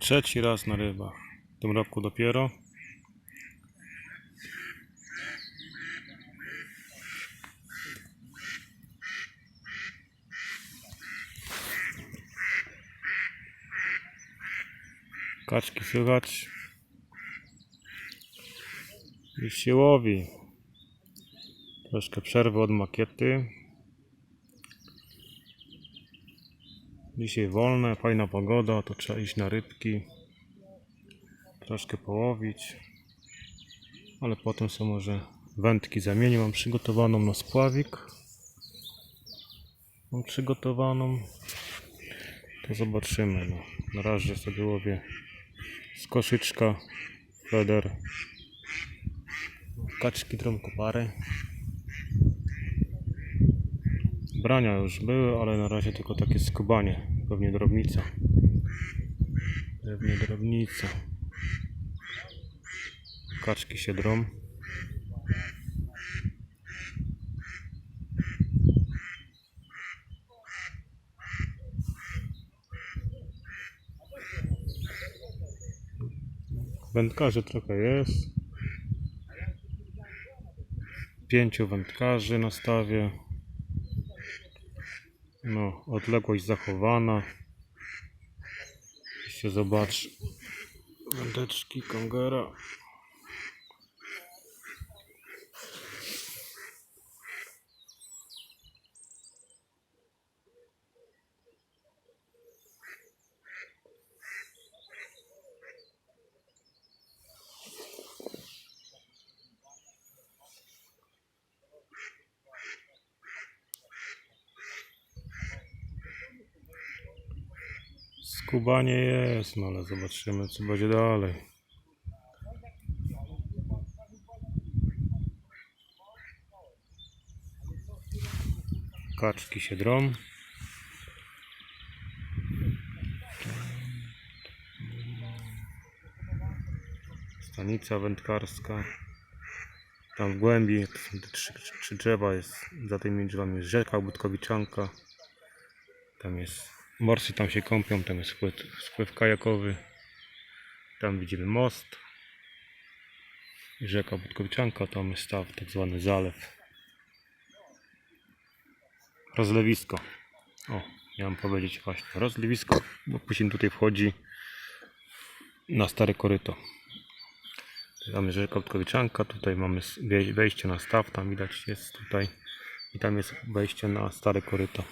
Trzeci raz na rybach. W tym roku dopiero. Kaczki słychać. Już się łowi. Troszkę przerwy od makiety. Dzisiaj wolne, fajna pogoda, to trzeba iść na rybki. Troszkę połowić. Ale potem są może wędki zamienię. Mam przygotowaną na spławik. Mam przygotowaną. To zobaczymy. No. Na razie sobie łowię z koszyczka feder. Kaczki trąbkopary. Brania już były, ale na razie tylko takie skubanie. Pewnie drobnica. Pewnie drobnica. Kaczki się drą. Wędkarzy trochę jest. Pięciu wędkarzy na stawie. No, odległość zachowana. się zobaczy. Wędeczki Kongera. Skubanie jest, no ale zobaczymy co będzie dalej. Kaczki się drą. Stanica wędkarska. Tam w głębi trzy, trzy drzewa jest. Za tymi drzewami jest rzeka Budkowiczanka. Tam jest morsy, tam się kąpią, tam jest spływ, spływ kajakowy. Tam widzimy most. Rzeka Budkowiczanka, tam jest staw, tak zwany zalew. Rozlewisko. O, miałem powiedzieć właśnie rozlewisko, bo później tutaj wchodzi na stare koryto. Tam jest rzeka Budkowiczanka, tutaj mamy wejście na staw, tam widać jest tutaj. I tam jest wejście na stare koryto.